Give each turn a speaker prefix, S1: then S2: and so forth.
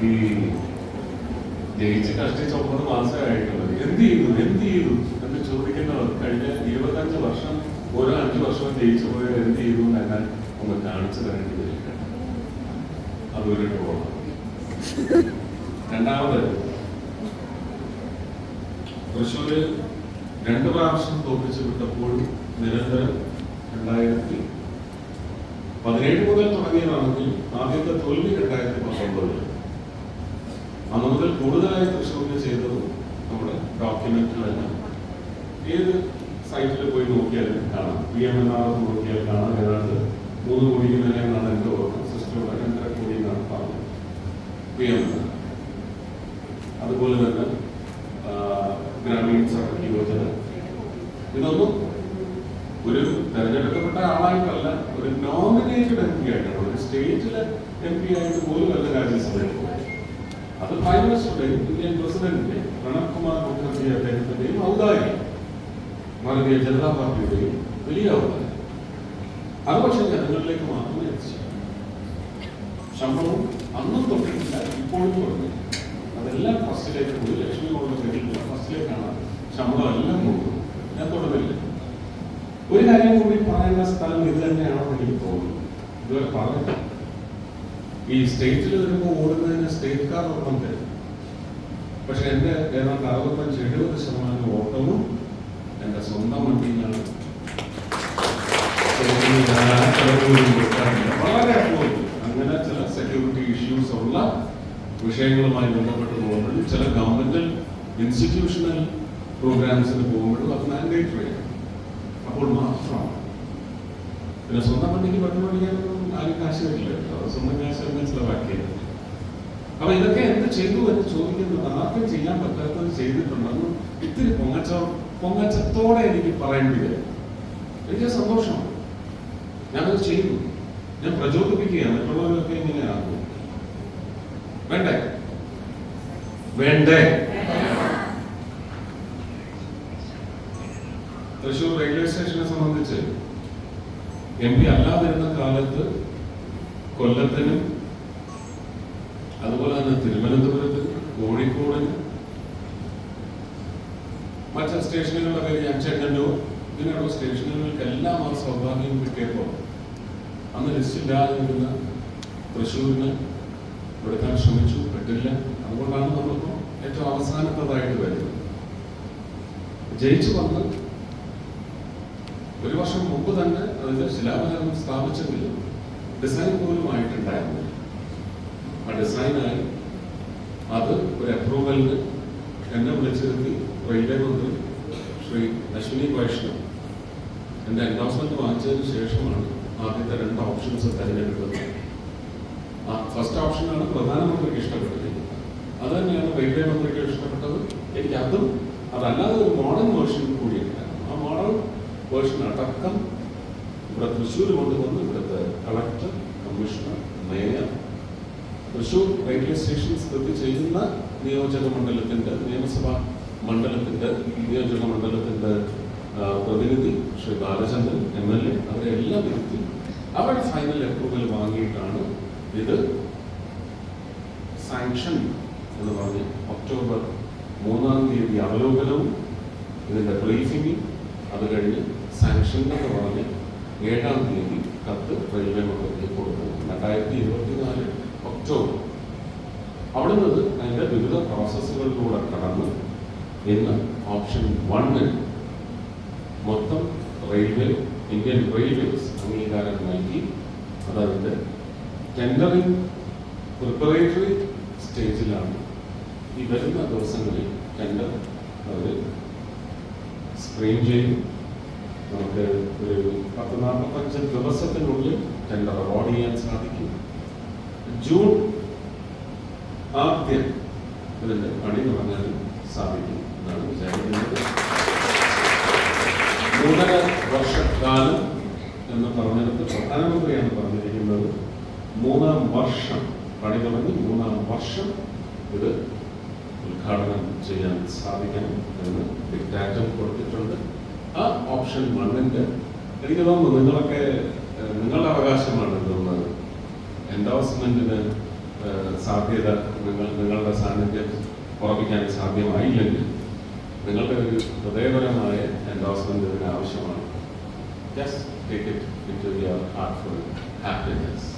S1: ഈ ജയിച്ച് കഷ്ടിച്ച് ഒമ്പത് മാസമായിട്ടുള്ളത്. എന്ത് ചെയ്തു? എന്ത് ചെയ്തു? എന്ന് ചോദിക്കുന്നവർ കഴിഞ്ഞ ഇരുപത്തഞ്ച് വർഷം ഓരോ അഞ്ച് വർഷം ജയിച്ചു പോയാൽ എന്ത് ചെയ്തു എന്ന് എന്നെ ഒന്ന് കാണിച്ചു തരേണ്ടി വരിക അതൊരു ട്രോളാണ് രണ്ടാമത് തൃശ്ശൂര് രണ്ട് പ്രാവശ്യം തോൽപ്പിച്ചു വിട്ടപ്പോൾ നിരന്തരം രണ്ടായിരത്തി പതിനേഴ് മുതൽ തുടങ്ങിയതാണെങ്കിൽ ആദ്യത്തെ തോൽവി രണ്ടായിരത്തി പത്തൊമ്പതിൽ അന്ന് മുതൽ കൂടുതലായി തൃശ്ശൂരിന് ചെയ്തത് നമ്മുടെ ഡോക്യുമെന്റിലാണ് ഏത് സൈറ്റിൽ പോയി നോക്കിയാലും കാണാം. P M N R F നോക്കിയാൽ കാണാം. ഏതാണ്ട് മൂന്ന് കോടിക്ക് മേലെ എന്നാണ് എന്റെ ഓർമ്മ. സിസ്റ്ററുടെ രണ്ടര കോടി എന്നാണ് പറഞ്ഞത്. പി എം അതുപോലെ തന്നെ ഗ്രാമീണ സടക്ക് യോജന ഇതൊന്നും ഒരു തെരഞ്ഞെടുക്കപ്പെട്ട ആളായിട്ടല്ല ഒരു നോമിനേറ്റഡ് എം പി ആയിട്ടാണ്. ഒരു സ്റ്റേറ്റിലെ എം പി ആയിട്ട് പോലും അല്ല രാജ്യസഭയിൽ. അത് പ്രൈം മിനിസ്റ്ററുടെയും ഇന്ത്യൻ പ്രണബ് കുമാർ മുഖർജി അദ്ദേഹത്തിന്റെയും ഔദാര്യം. ഭാരതീയ ജനതാ പാർട്ടിയുടെയും വലിയ ഔദാര്യം. അത് പക്ഷേ ജനങ്ങളിലേക്ക് മാത്രമേ എത്തിച്ചു. ശമ്പളവും അന്നും തൊട്ടിട്ടില്ല ഇപ്പോഴും തുടങ്ങി. അതെല്ലാം ഫസ്റ്റിലേക്ക് പോയി. ലക്ഷ്മി കൊണ്ട് കഴിഞ്ഞിട്ടില്ല ഫസ്റ്റിലേക്കാണ് ശമ്പളം എല്ലാം പോകുന്നത്. ഞാൻ തുടങ്ങില്ല. ഒരു കാര്യം കൂടി പറയുന്ന സ്ഥലം ഇത് തന്നെയാണെന്ന് എനിക്ക് തോന്നുന്നു. ഇതുവരെ പറഞ്ഞു ഈ സ്റ്റേറ്റിൽ വരുമ്പോൾ ഓടുന്നതിന് സ്റ്റേറ്റ് കാർ ഒപ്പം തരും. പക്ഷെ എന്റെ ഏതാണ്ട് അറുപത്തഞ്ച് എഴുപത് ശതമാനം ഓട്ടവും എന്റെ സ്വന്തം വണ്ടിയിലാണ്. വളരെ അങ്ങനെ ചില സെക്യൂരിറ്റി ഇഷ്യൂസ് ഉള്ള വിഷയങ്ങളുമായി ബന്ധപ്പെട്ട് പോകുമ്പോഴും ചില ഗവൺമെന്റൽ ഇൻസ്റ്റിറ്റ്യൂഷണൽ പ്രോഗ്രാംസിന് പോകുമ്പോഴും അത് മാൻഡേറ്ററി ആണ്. അപ്പോൾ മാത്രമാണ്. പിന്നെ സ്വന്തം വണ്ടിക്ക് പെട്രോൾ അടിക്കാനൊന്നും ആരും കാശ് വരില്ല കേട്ടോ അത് സ്വന്തം കാശ് തന്നെ ചിലവാക്കിയത് അപ്പൊ ഇതൊക്കെ എന്ത് ചെയ്തു എന്ന് ചോദിക്കുന്നത് ആർക്കും ചെയ്യാൻ പറ്റാത്തത് ചെയ്തിട്ടുണ്ടെന്ന് ഇത്തിരി പൊങ്ങച്ച പൊങ്ങച്ചത്തോടെ എനിക്ക് പറയേണ്ടി വരും എനിക്ക് സന്തോഷമാണ്. ഞാനത് ചെയ്തു ഞാൻ പ്രചോദിപ്പിക്കുകയാണ്. മറ്റുള്ളവരൊക്കെ ഇങ്ങനെയാകും വേണ്ടേ? വേണ്ടേ? തൃശൂർ റെയിൽവേ സ്റ്റേഷനെ സംബന്ധിച്ച് എം പി അല്ലാതിരുന്ന കാലത്ത് കൊല്ലത്തിനും അതുപോലെ തന്നെ തിരുവനന്തപുരത്ത് കോഴിക്കോടിന് മറ്റ് സ്റ്റേഷനുകളൊക്കെ ഞാൻ ചെങ്ങന്നൂർ ഇങ്ങനെയുള്ള സ്റ്റേഷനുകൾക്കെല്ലാം ആ സൗഭാഗ്യം കിട്ടിയപ്പോൾ അന്ന് ലിസ്റ്റില്ലാതെ വരുന്ന തൃശ്ശൂരിന് കൊടുക്കാൻ ശ്രമിച്ചു പെട്ടില്ല. അതുകൊണ്ടാണ് നമ്മളിപ്പോൾ ഏറ്റവും അവസാനത്തതായിട്ട് വരുന്നത്. ജയിച്ചു വന്ന് ഒരു വർഷം മുമ്പ് തന്നെ അതിന്റെ ശിലാപകരണം സ്ഥാപിച്ചെങ്കിലും ഡിസൈൻ പോലും ആയിട്ടുണ്ടായിരുന്നു ആ ഡിസൈനായി അത് ഒരു അപ്രൂവലിന് എന്നെ വിളിച്ചിരുത്തി റെയിൽവേ മന്ത്രി ശ്രീ അശ്വിനി വൈഷ്ണവ്. എന്റെ എൻഡോസ്മെന്റ് വാങ്ങിച്ചതിന് ശേഷമാണ് ആദ്യത്തെ രണ്ട് ഓപ്ഷൻസ് തിരഞ്ഞെടുത്തത്. ആ ഫസ്റ്റ് ഓപ്ഷനാണ് പ്രധാനമന്ത്രിക്ക് ഇഷ്ടപ്പെട്ടത്. അത് തന്നെയാണ് റെയിൽവേ മന്ത്രിക്ക് ഇഷ്ടപ്പെട്ടത്. എനിക്ക് അതും അതല്ലാതെ ഒരു മോഡേൺ വേർഷൻ കൂടിയുണ്ടായിരുന്നു ആ മോഡേൺ വേർഷൻ അടക്കം ഇവിടെ തൃശ്ശൂർ കൊണ്ടുവന്ന് ഇവിടുത്തെ collector commissioner mayor Thrissur railway station സ്ഥിതി ചെയ്യുന്ന നിയോജക മണ്ഡലത്തിന്റെ നിയമസഭാ മണ്ഡലത്തിന്റെ നിയോജക മണ്ഡലത്തിന്റെ ആ, പ്രതിനിധി Shri Balachandran M L A അവരെ എല്ലാം ഇരുത്തി അവരുടെ ഫൈനൽ അപ്രൂവൽ വാങ്ങിയിട്ടാണ് ഇത് സാങ്ഷൻ എന്ന് പറഞ്ഞ് ഒക്ടോബർ മൂന്നാം തീയതി അവലോകനവും ഇതിന്റെ ബ്രീഫിംഗും അത് കഴിഞ്ഞ് സാങ്ഷൻ എന്ന് പറഞ്ഞ് ഏഴാം തീയതി കത്ത് റെയിൽവേ മന്ത്രിക്ക് കൊടുക്കുന്നു. രണ്ടായിരത്തി ഇരുപത്തിനാല് ഒക്ടോബർ അവിടെ നിന്ന് അതിന്റെ വിവിധ പ്രോസസ്സുകളിലൂടെ കടന്ന് ഇന്ന് ഓപ്ഷൻ വണ്ണിൽ മൊത്തം റെയിൽവേ ഇന്ത്യൻ റെയിൽവേസ് അംഗീകാരം നൽകി. അതതിന്റെ ടെൻഡറിംഗ് പ്രിപ്പറേറ്ററി സ്റ്റേജിലാണ് ഈ വരുന്ന ദിവസങ്ങളിൽ ടെൻഡർ അവർ സ്ക്രീൻ ചെയ്യും. നമുക്ക് ഒരു പത്ത് നാൽപ്പത്തഞ്ച് ദിവസത്തിനുള്ളിൽ ടെൻഡർ അവാർഡ് ചെയ്യാൻ സാധിക്കും. ജൂൺ ആദ്യം ഇതിന്റെ പണി തുടങ്ങാൻ സാധിക്കും എന്നാണ് വിചാരിക്കുന്നത്. മൂന്നര വർഷക്കാലം എന്ന് പറഞ്ഞിടത്ത് പ്രധാനമന്ത്രിയാണ് പറഞ്ഞിരിക്കുന്നത്. മൂന്നാം വർഷം പണി തുടങ്ങി മൂന്നാം വർഷം ഇത് ഉദ്ഘാടനം ചെയ്യാൻ സാധിക്കണം എന്ന് ഡിക്റ്റാറ്റം കൊടുത്തിട്ടുണ്ട്. ആ ഓപ്ഷൻ വണ്ണിന്റെ എനിക്ക് തോന്നുന്നു നിങ്ങളൊക്കെ നിങ്ങളുടെ അവകാശമാണ് ഇതൊന്ന് എൻഡോഴ്സ്മെന്റിന് ഏഹ്, സാധ്യത നിങ്ങൾ നിങ്ങളുടെ സാന്നിധ്യം ഉറപ്പിക്കാൻ സാധ്യമായില്ലെങ്കിൽ നിങ്ങളുടെ ഒരു ഹൃദയപരമായ എൻഡോസ്മെന്റ് ആവശ്യമാണ്. Just take it in to your heartful happiness